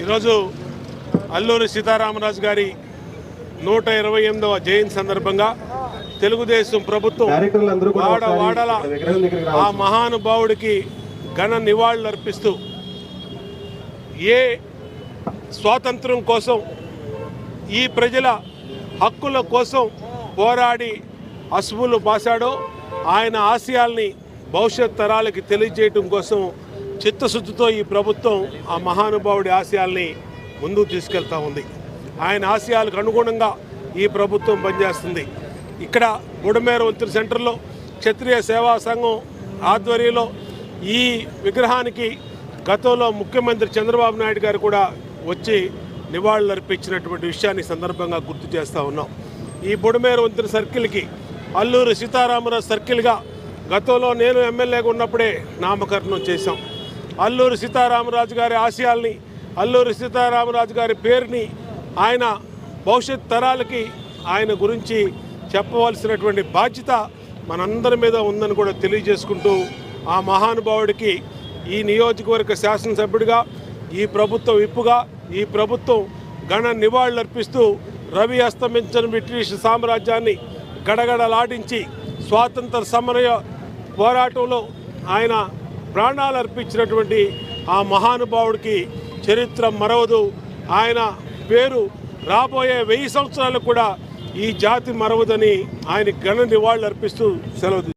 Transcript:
ఈరోజు అల్లూరి సీతారామరాజు గారి నూట ఇరవై ఎనిమిదవ జయంతి సందర్భంగా తెలుగుదేశం ప్రభుత్వం వాడ వాడల ఆ. మహానుభావుడికి ఘన నివాళులు అర్పిస్తూ ఏ స్వాతంత్రం కోసం ఈ ప్రజల హక్కుల కోసం పోరాడి అసువులు పాశాడో ఆయన ఆశయాల్ని భవిష్యత్ తరాలకి తెలియజేయటం కోసం చిత్తశుద్ధితో ఈ ప్రభుత్వం ఆ మహానుభావుడి ఆశయాల్ని ముందుకు తీసుకెళ్తా ఉంది. ఆయన ఆశయాలకు అనుగుణంగా ఈ ప్రభుత్వం పనిచేస్తుంది. ఇక్కడ బుడమేర వంతెన సెంటర్లో క్షత్రియ సేవా సంఘం ఆధ్వర్యంలో ఈ విగ్రహానికి గతంలో ముఖ్యమంత్రి చంద్రబాబు నాయుడు గారు కూడా వచ్చి నివాళులు అర్పించినటువంటి విషయాన్ని సందర్భంగా గుర్తు చేస్తూ ఉన్నాం. ఈ బుడమేర వంతుల సర్కిల్కి అల్లూరు సీతారామరాజు సర్కిల్గా గతంలో నేను ఎమ్మెల్యేగా ఉన్నప్పుడే నామకరణం చేశాం. అల్లూరి సీతారామరాజు గారి ఆశయాల్ని అల్లూరి సీతారామరాజు గారి పేరుని ఆయన భవిష్యత్ తరాలకి ఆయన గురించి చెప్పవలసినటువంటి బాధ్యత మనందరి మీద ఉందని కూడా తెలియజేసుకుంటూ ఆ మహానుభావుడికి ఈ నియోజకవర్గ శాసనసభ్యుడిగా ఈ ప్రభుత్వం విప్పుగా ఈ ప్రభుత్వం ఘన నివాళులర్పిస్తూ రవి అస్తమించిన బ్రిటిష్ సామ్రాజ్యాన్ని గడగడలాడించి స్వాతంత్ర సమరయ పోరాటంలో ఆయన ప్రాణాలు అర్పించినటువంటి ఆ మహానుభావుడికి చరిత్ర మరవదు. ఆయన పేరు రాబోయే వెయ్యి సంవత్సరాలు కూడా ఈ జాతి మరవదని ఆయన ఘన నివాళులు అర్పిస్తూ సెలవు